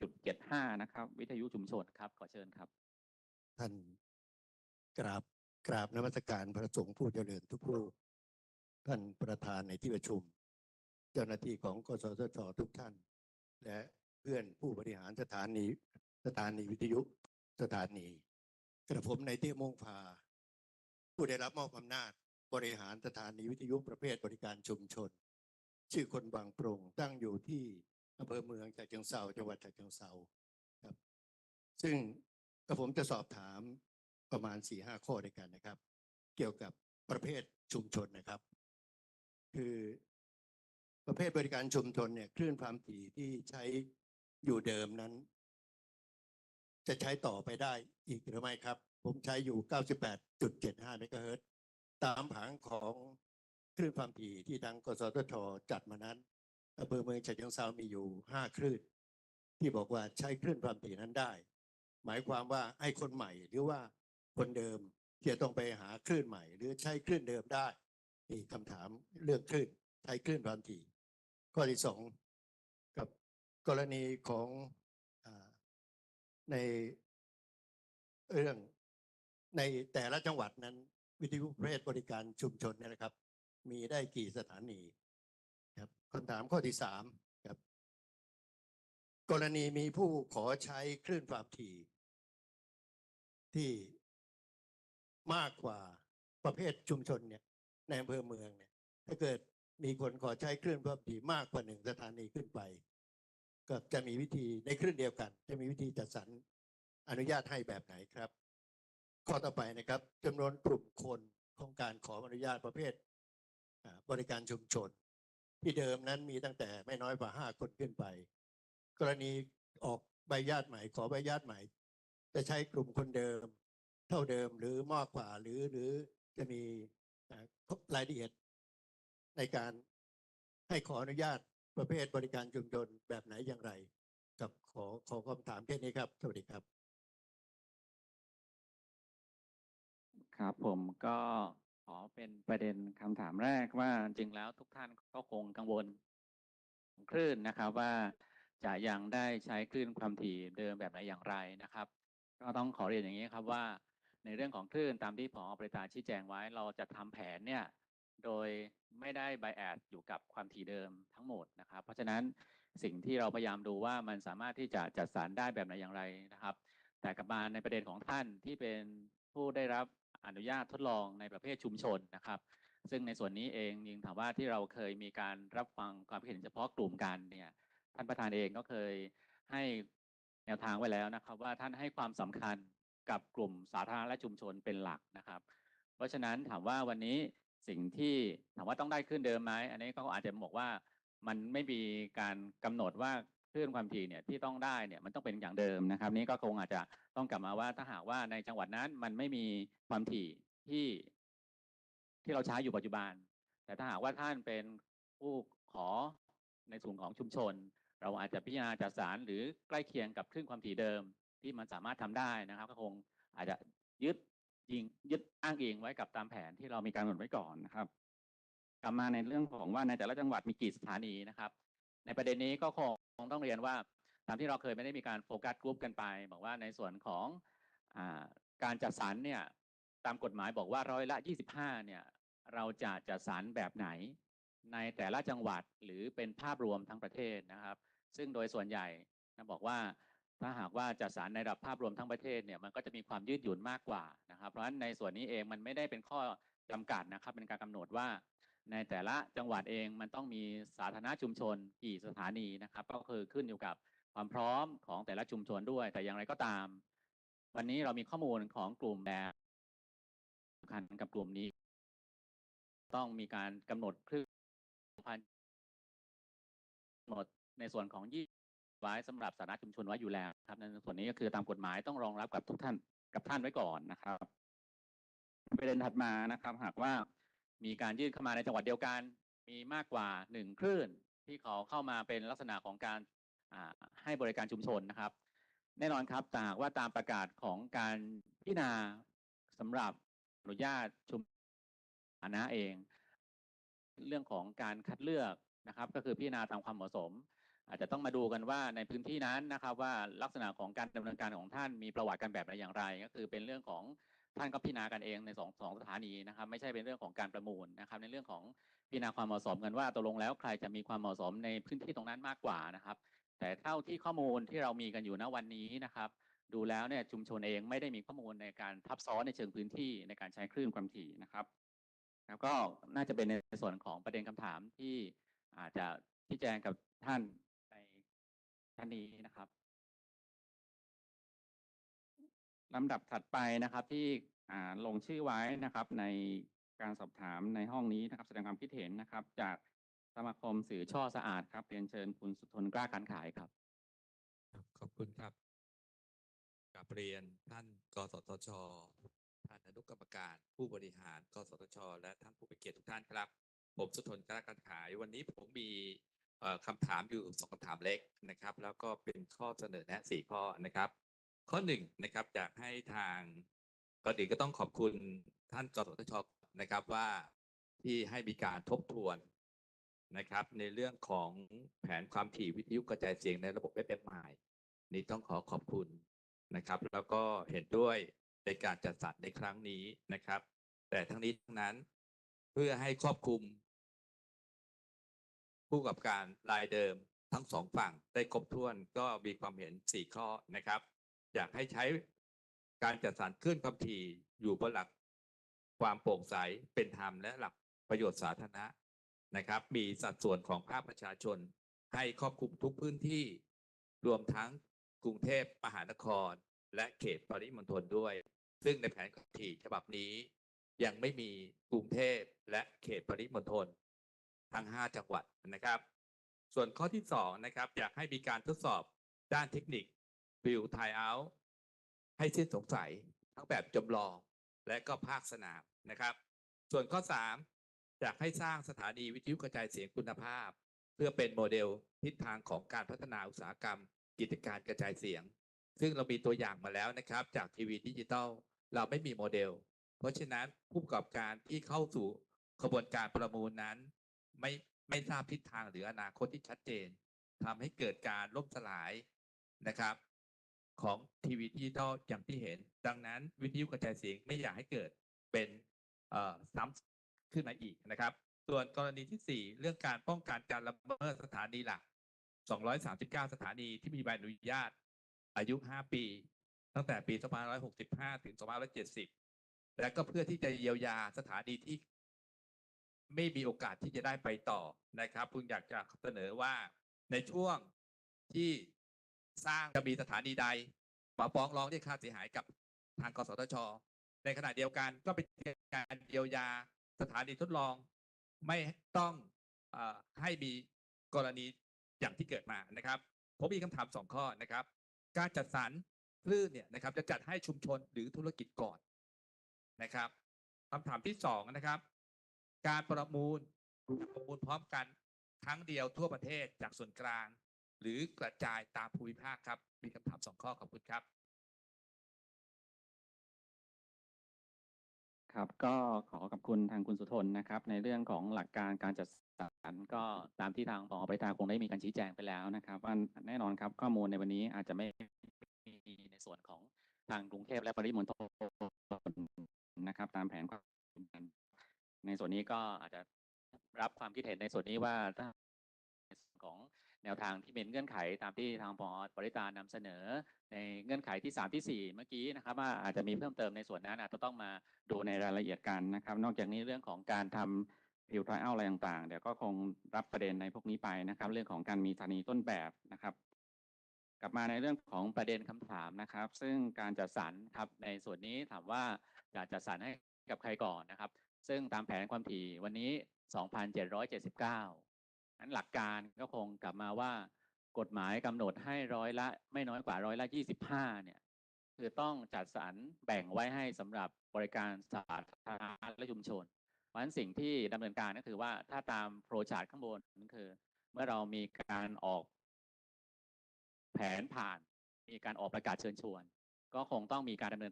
จุดเจ็ดห้านะครับ วิทยุชุมชนครับขอเชิญครับ ท่านกราบกราบนมัสการพระสงฆ์ผู้เจริญทุกผู้ ท่านประธานในที่ประชุม เจ้าหน้าที่ของกสทชทุกท่าน และเพื่อนผู้บริหารสถานีสถานีวิทยุสถานี กระผมในเตี้ยมงพา ผู้ได้รับมอบอำนาจบริหารสถานีวิทยุประเภทบริการชุมชน ชื่อคนบางโปร่งตั้งอยู่ที่ อำเภอเมืองฉะเชิงเซาจังหวัดฉะเชิงเซาครับ ซึ่งกระผมจะสอบถามประมาณสี่ห้าข้อด้วยกันนะครับ เกี่ยวกับประเภทชุมชนนะครับ คือประเภทบริการชุมชนเนี่ยคลื่นความถี่ที่ใช้อยู่เดิมนั้น จะใช้ต่อไปได้อีกหรือไม่ครับ ผมใช้อยู่ 98.75เมกะเฮิรตตามผังของคลื่นความถี่ที่ทางกสทชจัดมานั้น อำเภอเมืองฉะเชิงเซามีอยู่5คลื่น ที่บอกว่าใช้คลื่นความถี่นั้นได้ หมายความว่าให้คนใหม่หรือว่าคนเดิมที่จะต้องไปหาคลื่นใหม่ หรือใช้คลื่นเดิมได้นี่คำถามเรื่องคลื่นใช้คลื่นความถี่ ข้อที่สองกับกรณีของอในเรื่องในแต่ละจังหวัดนั้น วิทยุประเภทบริการชุมชนเนี่ยนะครับ มีได้กี่สถานี คำถามข้อที่สามครับ กรณีมีผู้ขอใช้คลื่นความถี่ ที่มากกว่าประเภทชุมชนเนี่ยในอำเภอเมืองเนี่ย ถ้าเกิดมีคนขอใช้คลื่นความถี่มากกว่าหนึ่งสถานีขึ้นไป ก็จะมีวิธีในคลื่นเดียวกัน จะมีวิธีจัดสรรอนุญาตให้แบบไหนครับ ข้อต่อไปนะครับจำนวนกลุ่มคนของการขออนุญาตประเภทบริการชุมชน ที่เดิมนั้นมีตั้งแต่ไม่น้อยกว่าห้าคนขึ้นไป กรณีออกใบญาตใหม่ขอใบญาตใหม่ จะใช้กลุ่มคนเดิม เท่าเดิมหรือมากกว่าหรือหรือจะมีรายละเอียดในการให้ขออนุญาตประเภทบริการชุมชนแบบไหนอย่างไรกับขอขอคำถามแค่นี้ครับ สวัสดีครับ ครับผมก็ ขอเป็นประเด็นคำถามแรกว่าจริงแล้วทุกท่านก็คงกังวลคลื่นนะครับว่าจะยังได้ใช้คลื่นความถี่เดิมแบบไหนอย่างไรนะครับ ก็ต้องขอเรียนอย่างนี้ครับว่า ในเรื่องของคลื่นตามที่ผอปริตาชี้แจงไว้ เราจะทำแผนเนี่ยโดยไม่ได้ไบแอดอยู่กับความถี่เดิมทั้งหมดนะครับ เพราะฉะนั้นสิ่งที่เราพยายามดูว่ามันสามารถที่จะจัดสรรได้แบบไหนอย่างไรนะครับ แต่กลับมาในประเด็นของท่านที่เป็นผู้ได้รับ อนุญาตทดลองในประเภทชุมชนนะครับ ซึ่งในส่วนนี้เองยิงถามว่าที่เราเคยมีการรับฟังความคิดเห็นเฉพาะกลุ่มกันเนี่ยท่านประธานเองก็เคยให้แนวทางไว้แล้วนะครับ ว่าท่านให้ความสำคัญกับกลุ่มสาธารณและชุมชนเป็นหลักนะครับ เพราะฉะนั้นถามว่าวันนี้สิ่งที่ถามว่าต้องได้ขึ้นเดิมไหมอันนี้ก็อาจจะบอกว่ามันไม่มีการกำหนดว่า คลื่นความถี่เนี่ยที่ต้องได้เนี่ยมันต้องเป็นอย่างเดิมนะครับ นี่ก็คงอาจจะต้องกลับมาว่าถ้าหากว่าในจังหวัดนั้นมันไม่มีความถี่ที่ที่เราใช้อยู่ปัจจุบัน แต่ถ้าหากว่าท่านเป็นผู้ขอในส่วนของชุมชน เราอาจจะพิจารณาจัดสรรหรือใกล้เคียงกับคลื่นความถี่เดิม ที่มันสามารถทำได้นะครับ ก็คงอาจจะยึดยิงยึดอ้างอิงไว้กับตามแผนที่เรามีการกำหนดไว้ก่อนนะครับ กลับมาในเรื่องของว่าในแต่ละจังหวัดมีกี่สถานีนะครับ ในประเด็นนี้ก็คง ต้องเรียนว่าตามที่เราเคยไม่ได้มีการโฟกัสกลุ่มกันไป บอกว่าในส่วนของอการจัดสรรเนี่ยตามกฎหมายบอกว่าร้อยละ 25เนี่ยเราจะจัดสรรแบบไหน ในแต่ละจังหวัดหรือเป็นภาพรวมทั้งประเทศนะครับ ซึ่งโดยส่วนใหญ่นะบอกว่าถ้าหากว่าจัดสรรในระดับภาพรวมทั้งประเทศเนี่ยมันก็จะมีความยืดหยุ่นมากกว่านะครับ เพราะฉะนั้นในส่วนนี้เองมันไม่ได้เป็นข้อจำกัดนะครับ เป็นการกำหนดว่า ในแต่ละจังหวัดเองมันต้องมีสาธารณชุมชนกี่สถานีนะครับ ก็คือขึ้นอยู่กับความพร้อมของแต่ละชุมชนด้วย แต่อย่างไรก็ตาม วันนี้เรามีข้อมูลของกลุ่มแบบสำคัญกับกลุ่มนี้ ต้องมีการกำหนดคลื่นพันกำหนดในส่วนของยี่ไว้สำหรับสาธารณชุมชนไว้อยู่แล้วครับในส่วนนี้ก็คือตามกฎหมายต้องรองรับกับทุกท่านกับท่านไว้ก่อนนะครับ ประเด็นถัดมานะครับ หากว่า มีการยื่นเข้ามาในจังหวัดเดียวกัน มีมากกว่าหนึ่งคลื่นที่เขาเข้ามาเป็นลักษณะของการให้บริการชุมชนนะครับ แน่นอนครับแต่หากว่าตามประกาศของการพิจารณาสำหรับอนุญาตชุมฐานะเอง เรื่องของการคัดเลือกนะครับ ก็คือพิจารณาตามความเหมาะสม อาจจะต้องมาดูกันว่าในพื้นที่นั้นนะครับ ว่าลักษณะของการดำเนินการของท่านมีประวัติการแบบไหนอย่างไร ก็คือเป็นเรื่องของ ท่านก็พิจารณากันเองในสองสองสถานีนะครับ ไม่ใช่เป็นเรื่องของการประมูลนะครับ ในเรื่องของพิจารณาความเหมาะสมกันว่าตกลงแล้วใครจะมีความเหมาะสมในพื้นที่ตรงนั้นมากกว่านะครับ แต่เท่าที่ข้อมูลที่เรามีกันอยู่ณวันนี้นะครับ ดูแล้วเนี่ยชุมชนเองไม่ได้มีข้อมูลในการทับซ้อนในเชิงพื้นที่ในการใช้คลื่นความถี่นะครับแล้วก็น่าจะเป็นในส่วนของประเด็นคำถามที่อาจจะชี้แจงกับท่านในท่านนี้นะครับ ลำดับถัดไปนะครับที่ลงชื่อไว้นะครับ ในการสอบถามในห้องนี้นะครับ แสดงความคิดเห็นนะครับ จากสมาคมสื่อช่อสะอาดครับเรียนเชิญคุณสุทนกล้าการขายครับ ขอบคุณครับกราบเรียนท่านกสทช ท่านอนุกรรมการ ผู้บริหาร กสทช และท่านผู้มีเกียรติทุกท่านครับ ผมสุทนกล้าการขาย วันนี้ผมมีเอ่อคำถามอยู่สองคำถามเล็กนะครับ แล้วก็เป็นข้อเสนอแนะสี่ข้อนะครับ ข้อหนึ่งนะครับอยากให้ทางก่อนอื่นก็ต้องขอบคุณท่านกสทชนะครับว่าที่ให้มีการทบทวนนะครับ ในเรื่องของแผนความถี่วิทยุกระจายเสียงในระบบ FMI นี่ต้องขอขอบคุณนะครับ แล้วก็เห็นด้วยในการจัดสรรในครั้งนี้นะครับ แต่ทั้งนี้ทั้งนั้นเพื่อให้ครอบคลุม ผู้กับการรายเดิมทั้งสองฝั่งได้ครบถ้วนก็มีความเห็นสี่ข้อนะครับ อยากให้ใช้การจัดสรรคลื่นความถี่อยู่บนหลักความโปร่งใสเป็นธรรมและหลักประโยชน์สาธารณะนะครับ มีสัดส่วนของภาคประชาชน ให้ครอบคลุมทุกพื้นที่ รวมทั้งกรุงเทพมหานคร และเขตปริมณฑลด้วย ซึ่งในแผนความถี่ฉบับนี้ ยังไม่มีกรุงเทพและเขตปริมณฑลทั้ง 5 จังหวัดนะครับ ส่วนข้อที่2นะครับอยากให้มีการทดสอบด้านเทคนิค Build Tie Out ให้สิ้นสงสัยทั้งแบบจำลองและก็ภาคสนามนะครับ ส่วนข้อ 3 อยากให้สร้างสถานีวิทยุกระจายเสียงคุณภาพ เพื่อเป็นโมเดลทิศทางของการพัฒนาอุตสาหกรรม กิจการกระจายเสียง ซึ่งเรามีตัวอย่างมาแล้วนะครับ จากทีวีดิจิตอลเราไม่มีโมเดล เพราะฉะนั้นผู้ประกอบการที่เข้าสู่กระบวนการประมูลนั้น ไม่ไม่ทราบทิศทางหรืออนาคตที่ชัดเจนทำให้เกิดการล่มสลายนะครับ ของทีวีดิจิตอลอย่างที่เห็น ดังนั้นวิทยุกระจายเสียงไม่อยากให้เกิดเป็นซ้ำขึ้นมาอีกนะครับ ส่วนกรณีที่ 4 เรื่องการป้องกันการละเมิดสถานีหลัก 239 สถานีที่มีใบอนุญาต อายุ 5 ปี ตั้งแต่ปี 2565 ถึง 2570 และก็เพื่อที่จะเยียวยาสถานีที่ ไม่มีโอกาสที่จะได้ไปต่อนะครับเพิ่งอยากจะเสนอว่าในช่วงที่ สร้างจะมีสถานีใดมาฟ้องร้องเรียกค่าเสียหายกับทางกสทช ในขณะเดียวกันก็เป็นการเยียวยาสถานีทดลองไม่ต้องอให้มีกรณีอย่างที่เกิดมานะครับ ผมมีคำถามสองข้อนะครับ การจัดสรรคลื่นเนี่ยนะครับ จะจัดให้ชุมชนหรือธุรกิจก่อนนะครับคำถามที่สองนะครับ การประมูลประมูลพร้อมกันครั้งเดียวทั่วประเทศจากส่วนกลาง หรือกระจายตามภูมิภาคครับ มีคำถามสองข้อขอบคุณครับ ครับก็ขอขอบคุณทางคุณสุทนนะครับ ในเรื่องของหลักการการจัดสรรก็ตามที่ทางผอปริตาคงได้มีการชี้แจงไปแล้วนะครับว่าแน่นอนครับข้อมูลในวันนี้อาจจะไม่มีในส่วนของทางกรุงเทพและปริมณฑลนะครับ ตามแผนความในส่วนนี้ก็อาจจะรับความคิดเห็นในส่วนนี้ว่าถ้าในส่วนของ แนวทางที่เป็นเงื่อนไขตามที่ทางผอปริตานำเสนอ ในเงื่อนไขที่สามที่สี่เมื่อกี้นะครับ ว่าอาจจะมีเพิ่มเติมในส่วนนั้นอาจจะต้องมาดูในรายละเอียดกันนะครับ นอกจากนี้เรื่องของการทำพิวทรายเอาอะไรต่างๆ เดี๋ยวก็คงรับประเด็นในพวกนี้ไปนะครับ เรื่องของการมีสถานีต้นแบบนะครับ กลับมาในเรื่องของประเด็นคำถามนะครับ ซึ่งการจัดสรรครับในส่วนนี้ถามว่าอยากจัดสรรให้กับใครก่อนนะครับ ซึ่งตามแผนความถี่วันนี้ 2,779 นั้นหลักการก็คงกลับมาว่ากฎหมายกำหนดให้ร้อยละ ไม่น้อยกว่าร้อยละ25เนี่ยคือต้องจัดสรรแบ่งไว้ให้สำหรับบริการสาธารณะและชุมชนเพราะฉะนั้นสิ่งที่ดำเนินการก็คือว่าถ้าตามโปรชาร์ตข้างบนนั่นคือ เมื่อเรามีการออกแผนผ่าน มีการออกประกาศเชิญชวน ก็คงต้องมีการดำเนิน